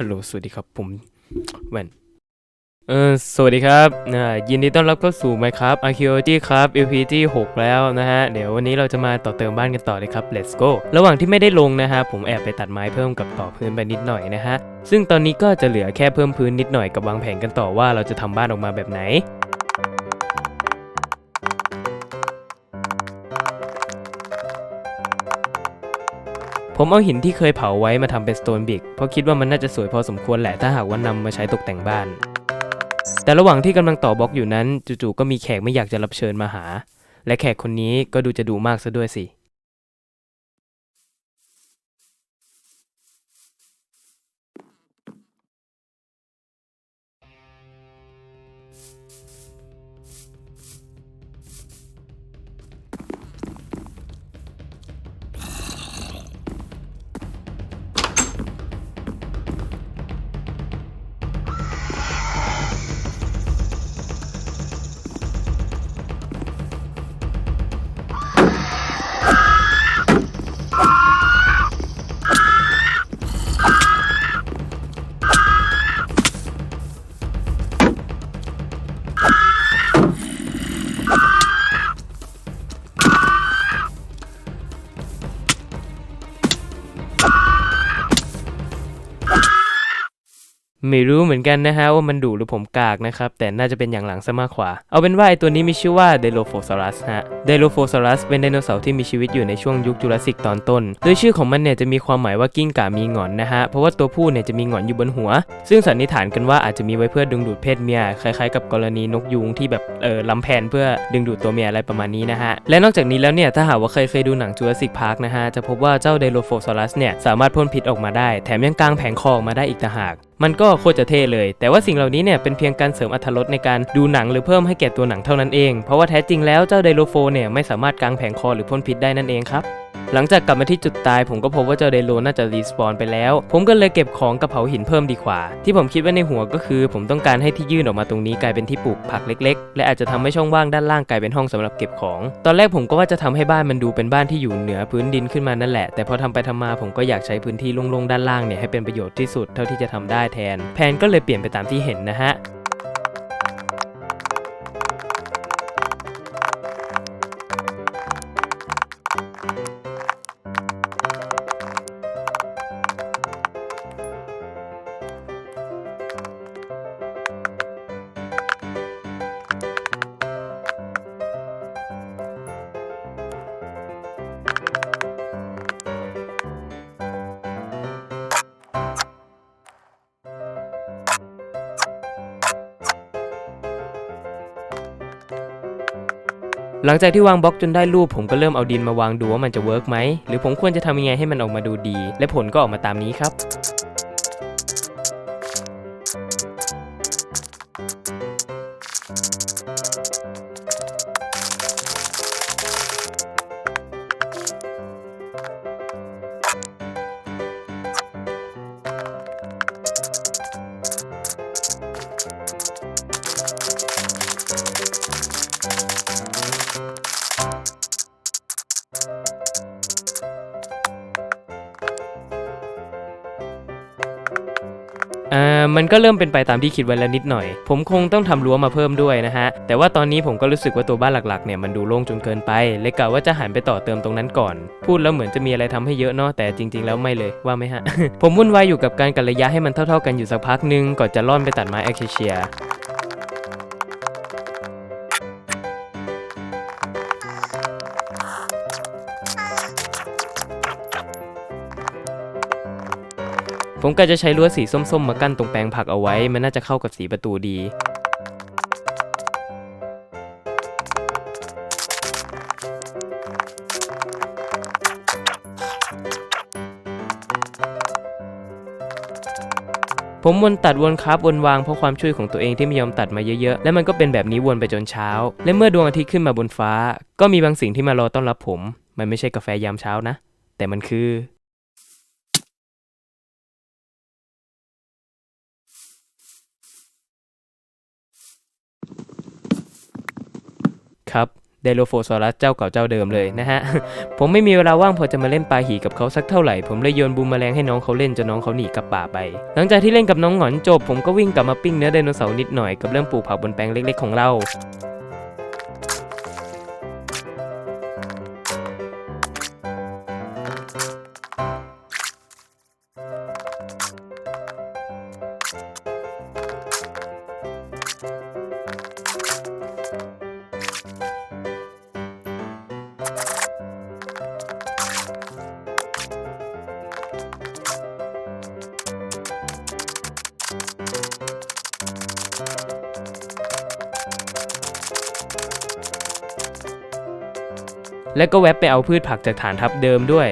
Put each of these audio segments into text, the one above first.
ฮัลโหล สวัสดีครับ ผมแว่น เออ สวัสดีครับนะยินดีต้อนรับเข้าสู่ Minecraft Archaeology ครับ EP ที่ 6 แล้วนะฮะ เดี๋ยววันนี้เราจะมาต่อเติมบ้านกันต่อเลยครับ let's go ระหว่างที่ไม่ได้ลงนะฮะ ผมแอบไปตัดไม้เพิ่มกับต่อพื้นไปนิดหน่อยนะฮะ ซึ่งตอนนี้ก็จะเหลือแค่เพิ่มพื้นนิดหน่อยกับวางแผนกันต่อว่าเราจะทำบ้านออกมาแบบไหน ผมเอาหินที่เคยเผาไว้มาทำเป็นสโตนบิกเพราะคิดว่ามันน่าจะสวยพอสมควรแหละถ้าหากว่านำมาใช้ตกแต่งบ้าน แต่ระหว่างที่กำลังต่อบล็อกอยู่นั้น จู่ๆก็มีแขกไม่อยากจะรับเชิญมาหา และแขกคนนี้ก็ดูจะดูมากซะด้วยสิ ไม่รู้เหมือนกันนะฮะว่ามันดุหรือผมกากนะครับ แต่น่าจะเป็นอย่างหลังซะมากกว่า เอาเป็นว่าไอตัวนี้มีชื่อว่า d e l o p h o s a u r u s ฮะ d e l o p h o s a u r u s เป็นไดโนเสาร์ที่มีชีวิตอยู่ในช่วงยุคจูราสสิกตอนต้น โดยชื่อของมันเนี่ยจะมีความหมายว่ากิ้งก่ามีหงอนนะฮะ เพราะว่าตัวผู้เนี่ยจะมีหงอนอยู่บนหัว ซึ่งสันนิษฐานกันว่าอาจจะมีไว้เพื่อดึงดูดเพศเมีย คล้ายๆกับกรณีนกยูงที่แบบเออลำแพนเพื่อดึงดูดตัวเมียอะไรประมาณนี้นะฮะ และนอกจากนี้แล้วเนี่ยถ้าหากว่าเคยเคยดูหนังจูราสสิกพาร์คนะฮะจะพบว่าเจ้า d e l o p h o s a u r u s เนี่ยสามารถพ่นพิษออกมาได้ แถมยังกางแผงคอออกมาได้อีกต่างหาก มันก็โคตรจะเท่เลย แต่ว่าสิ่งเหล่านี้เนี่ยเป็นเพียงการเสริมอรรถรสในการดูหนังหรือเพิ่มให้แก่ตัวหนังเท่านั้นเอง เพราะว่าแท้จริงแล้วเจ้าไดโลโฟเนี่ยไม่สามารถกางแผงคอหรือพ่นพิษได้นั่นเองครับ หลังจากกลับมาที่จุดตายผมก็พบว่าเจ้าไดโลน่าจะรีสปอนไปแล้ว ผมก็เลยเก็บของกับเผาหินเพิ่มดีกว่า ที่ผมคิดไว้ในหัวก็คือ ผมต้องการให้ที่ยื่นออกมาตรงนี้กลายเป็นที่ปลูกผักเล็ก ๆ และอาจจะทำให้ช่องว่างด้านล่างกลายเป็นห้องสำหรับเก็บของ ตอนแรกผมก็ว่าจะทำให้บ้านมันดูเป็นบ้านที่อยู่เหนือพื้นดินขึ้นมานั่นแหละ แต่พอทำไปทำมาผมก็อยากใช้พื้นที่โล่งๆด้านล่างเนี่ยให้เป็นประโยชน์ที่สุดเท่าที่จะทำได้แทน แผนก็เลยเปลี่ยนไปตามที่เห็นนะฮะ หลังจากที่วางบล็อกจนได้รูปผมก็เริ่มเอาดินมาวางดูว่ามันจะเวิร์กไหมหรือผมควรจะทำยังไงให้มันออกมาดูดี และผลก็ออกมาตามนี้ครับ อ่ามันก็เริ่มเป็นไปตามที่คิดไว้แล้วนิดหน่อย ผมคงต้องทำรั้วมาเพิ่มด้วยนะฮะ แต่ว่าตอนนี้ผมก็รู้สึกว่าตัวบ้านหลักๆเนี่ยมันดูโล่งจนเกินไป เลยกะว่าจะหันไปต่อเติมตรงนั้นก่อน พูดแล้วเหมือนจะมีอะไรทำให้เยอะเนาะแต่จริง ๆ แล้วไม่เลยว่าไหมฮะ ผมวุ่นวายอยู่กับการกัดระยะให้มันเท่า ๆ กันอยู่สักพักหนึงก่อนจะล่อนไปตัดไม้แอคเชีย ผมก็จะใช้ลวดสีส้มๆ มากั้นตรงแปลงผักเอาไว้ มันน่าจะเข้ากับสีประตูดี ผมวนตัดวนคราฟวนวางเพราะความช่วยของตัวเองที่ไม่ยอมตัดมาเยอะๆ และมันก็เป็นแบบนี้วนไปจนเช้า และเมื่อดวงอาทิตย์ขึ้นมาบนฟ้า ก็มีบางสิ่งที่มารอต้อนรับผม มันไม่ใช่กาแฟยามเช้านะ แต่มันคือ ครับไดโลโฟซอรัสเจ้าเก่าเจ้าเดิมเลยนะฮะ ผมไม่มีเวลาว่างพอจะมาเล่นปาหีกับเขาสักเท่าไหร่ ผมเลยโยนบูมแมลงให้น้องเขาเล่นจนน้องเขาหนีกลับป่าไป หลังจากที่เล่นกับน้องหงอนจบ ผมก็วิ่งกลับมาปิ้งเนื้อไดโนเสาร์นิดหน่อยกับเรื่องปลูกผักบนแปลงเล็กๆของเรา และก็แวะไปเอาพืชผักจากฐานทัพเดิมด้วย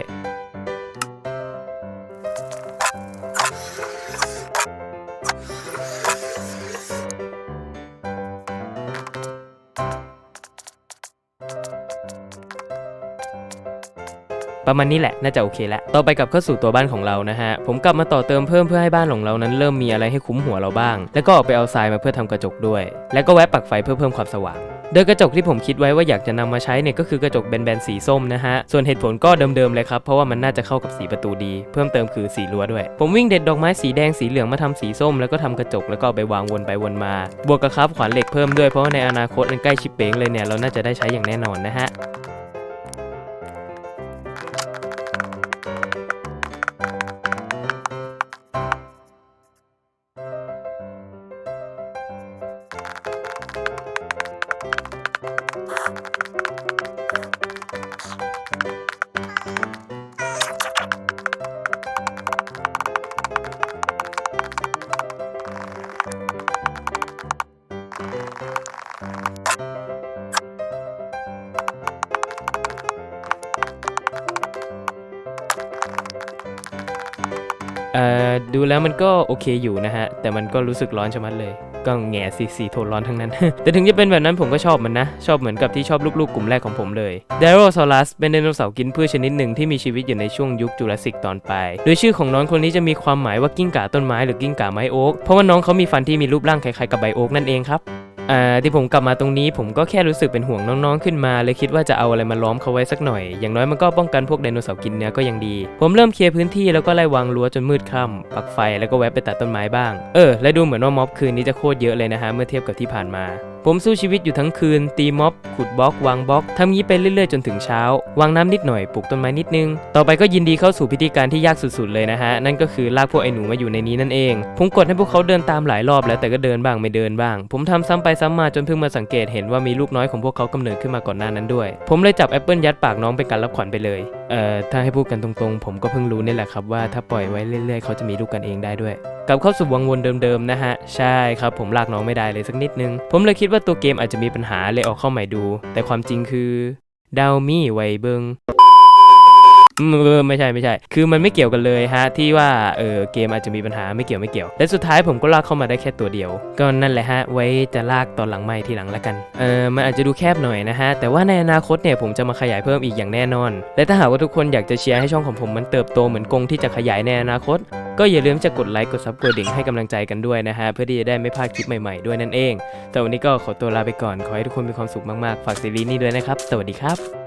ประมาณนี้แหละน่าจะโอเคแล้ว ต่อไปกลับเข้าสู่ตัวบ้านของเรานะฮะ ผมกลับมาต่อเติมเพิ่มเพื่อให้บ้านของเรานั้นเริ่มมีอะไรให้คุ้มหัวเราบ้าง แล้วก็ออกไปเอาทรายมาเพื่อทำกระจกด้วย แล้วก็แวะปักไฟเพื่อเพิ่มความสว่าง โดยกระจกที่ผมคิดไว้ว่าอยากจะนำมาใช้เนี่ยก็คือกระจกแบนๆสีส้มนะฮะ ส่วนเหตุผลก็เดิมๆเลยครับ เพราะว่ามันน่าจะเข้ากับสีประตูดี เพิ่มเติมคือสีรั้วด้วย ผมวิ่งเด็ดดอกไม้สีแดงสีเหลืองมาทำสีส้มแล้วก็ทำกระจกแล้วก็เอาไปวางวนไปวนมา บวกกับครับขวานเหล็กเพิ่มด้วยเพราะว่าในอนาคตอันใกล้ชิปเป้งเลยเนี่ยเราน่าจะได้ใช้อย่างแน่นอนนะฮะ ดูแล้วมันก็โอเคอยู่นะฮะ แต่มันก็รู้สึกร้อนชะมัดเลย ก็แง่สีสีโทนร้อนทั้งนั้น แต่ถึงจะเป็นแบบนั้นผมก็ชอบมันนะ ชอบเหมือนกับที่ชอบลูกๆกลุ่มแรกของผมเลยไดโรซอลัสเป็นไดโนเสาร์กินพืชชนิดหนึ่งที่มีชีวิตอยู่ในช่วงยุคจูราสสิกตอนปลาย โดยชื่อของน้องคนนี้จะมีความหมายว่ากิ้งก่าต้นไม้หรือกิ้งก่าไม้โอ๊ก เพราะว่าน้องเขามีฟันที่มีรูปร่างคล้ายๆกับใบโอ๊กนั่นเองครับ อ่าที่ผมกลับมาตรงนี้ผมก็แค่รู้สึกเป็นห่วงน้องๆขึ้นมาเลยคิดว่าจะเอาอะไรมาล้อมเขาไว้สักหน่อย อย่างน้อยมันก็ป้องกันพวกไดโนเสาร์กินเนื้อก็ยังดี ผมเริ่มเคลียร์พื้นที่แล้วก็ไล่วางรั้วจนมืดค่ำปักไฟแล้วก็แวะไปตัดต้นไม้บ้าง เออและดูเหมือนว่าม็อบคืนนี้จะโคตรเยอะเลยนะฮะเมื่อเทียบกับที่ผ่านมา ผมสู้ชีวิตอยู่ทั้งคืน ตีม็อบ ขุดบล็อกวางบล็อกทำงี้ไปเรื่อยๆ จนถึงเช้า วางน้ำนิดหน่อยปลูกต้นไม้นิดนึง ต่อไปก็ยินดีเข้าสู่พิธีการที่ยากสุดๆเลยนะฮะ นั่นก็คือลากพวกไอ้หนูมาอยู่ในนี้นั่นเอง ผมกดให้พวกเขาเดินตามหลายรอบแล้วแต่ก็เดินบ้างไม่เดินบ้าง ผมทำซ้ำไปซ้ำมาจนเพิ่งมาสังเกตเห็นว่ามีลูกน้อยของพวกเขากำเนิดขึ้นมาก่อนหน้านั้นด้วย ผมเลยจับแอปเปิลยัดปากน้องเป็นการรับขวัญไปเลย เอ่อถ้าให้พูดกันตรงๆ ผมก็เพิ่งรู้นี่แหละครับว่าถ้าปล่อยไว้เรื่อยๆ เขาจะมีลูกกันเองได้ด้วย กลับเข้าสู่วงวนเดิมๆนะฮะ ใช่ครับผมลากน้องไม่ได้เลยสักนิดนึง ผมเลยคิดว่าตัวเกมอาจจะมีปัญหาเลยออกเข้าใหม่ดู แต่ความจริงคือดาวมี่ไวเบิง ไม่ใช่ไม่ใช่ คือมันไม่เกี่ยวกันเลยฮะที่ว่าเออเกมอาจจะมีปัญหาไม่เกี่ยวไม่เกี่ยว และสุดท้ายผมก็ลากเข้ามาได้แค่ตัวเดียว ก็นั่นแหละฮะ ไว้จะลากตอนหลังไม่ทีหลังละกัน เออมันอาจจะดูแคบหน่อยนะฮะ แต่ว่าในอนาคตเนี่ยผมจะมาขยายเพิ่มอีกอย่างแน่นอน และถ้าหากว่าทุกคนอยากจะเชียร์ให้ช่องของผมมันเติบโตเหมือนกงที่จะขยายในอนาคต ก็อย่าลืมจะกดไลค์กดซับกดดิ่งให้กำลังใจกันด้วยนะฮะเพื่อที่จะได้ไม่พลาดคลิปใหม่ๆด้วยนั่นเอง แต่วันนี้ก็ขอตัวลาไปก่อนขอให้ทุกคนมีความสุขมากๆฝากซีรีส์นี้ด้วยนะครับ สวัสดีครับ